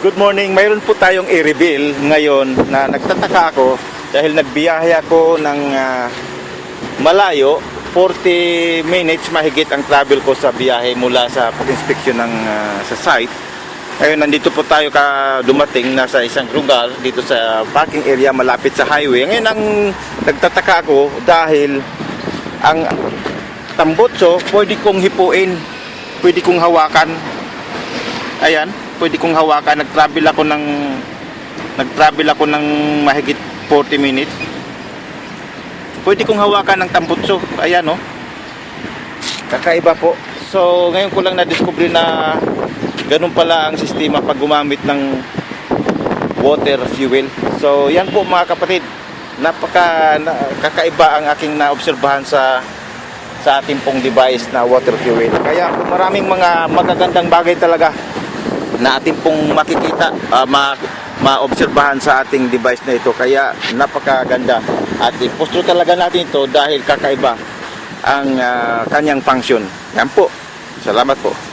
Good morning. Mayroon po tayong i-reveal ngayon na nagtataka ako dahil nagbiyahe ako ng ah, malayo. 40 minutes mahigit ang travel ko sa biyahe mula sa pag-inspeksyon ng ah, sa site. Ngayon nandito po tayo ka dumating na sa isang lugar dito sa parking area malapit sa highway. Ngayon ang nagtataka ako dahil ang tambutso pwede kong hipuin, pwede kong hawakan. Ayan, pwede kong hawakan. Nag-travel ako ng nag-travel ako ng mahigit 40 minutes. Pwede kong hawakan ng tambutso. Ayan, oh. Kakaiba po. So, ngayon ko lang na-discover na ganun pala ang sistema pag gumamit ng water fuel. So, yan po mga kapatid. Napaka na, kakaiba ang aking naobserbahan sa sa ating pong device na water fuel. Kaya maraming mga magagandang bagay talaga na ating pong makikita, ah, ma maobserbahan sa ating device na ito. Kaya napakaganda. At iposto talaga natin ito dahil kakaiba ang ah, kanyang function. Yan po. Salamat po.